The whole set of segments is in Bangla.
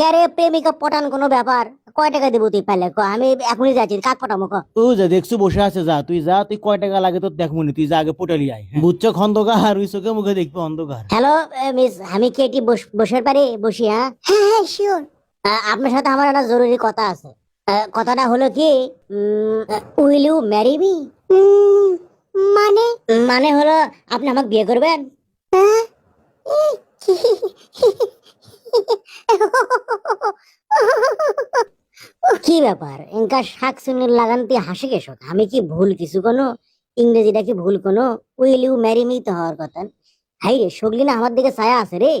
ক্যারে প্রেমিকা পটান কোনো ব্যাপার? কয় টাকা দেবো তুই পাইলে? ক আমি এখনই যাচ্ছি কাক পটামো ক? ও যা দেখছু বসে আছে যা তুই যা তুই কয় টাকা লাগে তোর দেখ মনে তুই যা আগে পোটালি আয় হ্যাঁ। বুঝছ খন্দকার ওই চোখে মুখে দেখবি অন্ধকার। হ্যালো মিস আমি কি এটি বস- বসের পারি বসি হ্যাঁ? হ্যাঁ হ্যাঁ শিওর আপনার সাথে আমার একটা জরুরি কথা আছে। আহ, কথাটা হলো কি উইল ইউ ম্যারি মি? মানে? মানে হলো আপনি আমাকে বিয়ে করবেন? কি ব্যাপার? ইনকা শাক সুনির লাগান তুই হাসি কেসো আমি কি ভুল কিছু কোনো? ইংরেজিটা কি ভুল কোনো? উইল ইউ ম্যারি মি তো হওয়ার কথা। হাই রে সগলি না আমার দিকে ছায়া আছে রে।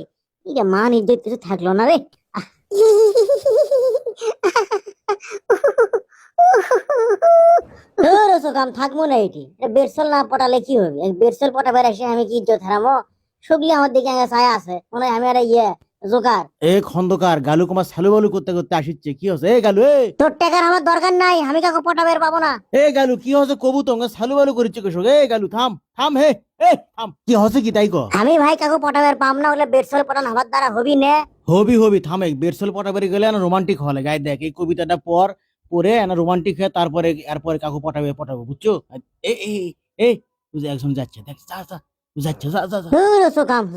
এটা মান ইজ্জত কিছু থাকল না রে। থাকব না এটি। বেরসল না পটালে কি হবে? এই বেরসল পটাবার এসে আমি কি ইজ্জত হারামো? সগলি আমার দিকে ছায়া আছে। মনে হয় আমি একটা ইয়ে জোকার এ খন্দকার গালু কুমার সালু বালু করতে করতে আসিচ্ছে কি হচ্ছে এ গালু এ। তোর টাকার আমার দরকার নাই আমি পটাবের পাবো না। এ গালু কি হচ্ছে কবু সালু বালু করিচ্ছে এ গালু থাম থাম হে এ থাম। কি হচ্ছে কি তাই ক? আমি ভাই কাকু পটাবের পাম না হলে বেরসল পটান আমার দ্বারা হবি নে। হবি হবি থামে বেরসল পটাবারি গেলে না রোমান্টিক হলে গায়ে দেখ এই কবিতাটা পর পরে না রোমান্টিক হয়ে তারপরে এরপরে কাকু পটাবে পটাবে বুঝছ? এ এ এ তুই একজন যাচ্ছে দেখ যা যা।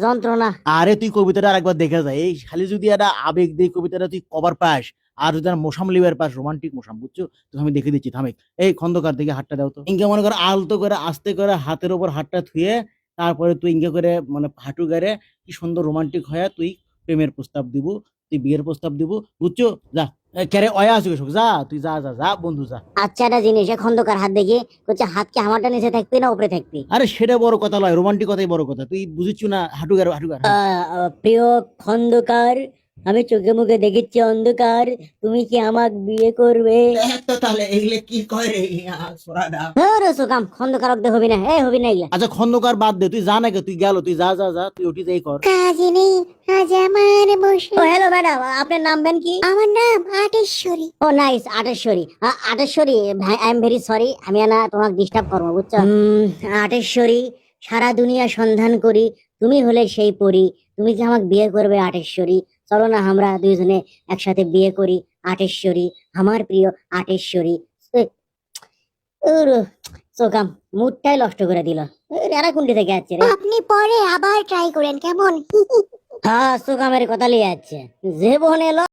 যন্ত্রণা আরে তুই কবিতাটা আরেকবার দেখে যায়। এই খালি যদি একটা আবেগ দিয়ে কবিতাটা তুই কভার পাস আর যদি মোসাম লিবার পাস রোমান্টিক মোসাম বুঝছ? তো আমি দেখে দিচ্ছি থামে এই খন্দকার থেকে হাতটা দাও তো। ইনকে মনে করে আলতো করে আস্তে করে হাতের উপর হাতটা থুয়ে তারপরে তুই ইনকে করে মানে হাঁটু গেড়ে কি সুন্দর রোমান্টিক হয়ে তুই প্রেমের প্রস্তাব দিব তুই বিয়ের প্রস্তাব দিব বুঝছ? যা। এ, ক্যারে অয়া আসবে যা তুই যা যা যা বন্ধু যা। আচ্ছা একটা জিনিস খন্দকার হাত দেখি কচ্ছে হাত কি হামাটা নিচে থাকবি না উপরে থাকবি? আরে সেটা বড় কথা লয় রোমান্টিক কথাই বড় কথা। তুই বুঝিচ্ছু না হাটুকার হাটুকার প্রিয় খন্দকার আমি চোখে মুখে দেখেছি অন্ধকার তুমি কি আমাকে বিয়ে করবে? তাহলে এগুলো কি কয় রে সোরাডা ধুর, সুকাম হবি না এ হবি না এগুলা। আচ্ছা খন্দকার বাদ দে তুই যা নাকি তুই গেল তুই যা যা যা তুই ওটি যাই কর। কাজে নেই আজ আমার বসে। ও হ্যালো ম্যাডাম আপনার নাম বেন কি? আমার নাম আটেশ্বরী। ও নাইস আটেশ্বরী। আটেশ্বরী ভাই আই এম ভেরি সরি আমি না তোমাকে ডিস্টার্ব করব বুঝছ? আটেশ্বরী সারা দুনিয়া সন্ধান করি তুমি হলে সেই পরি তুমি কি আমাকে বিয়ে করবে আটেশ্বরী? চলো না আমরা দুইজনে একসাথে বিয়ে করি আটেশ্বরী আমার প্রিয় আটেশ্বরী। সোকাম মুডটাই নষ্ট করে দিল। এরা কুন্ডি থেকে যাচ্ছে রে। আপনি পরে আবার ট্রাই করেন কেমন? হ্যাঁ সুকামের কথা লিয়ে যাচ্ছে যে বোন এলো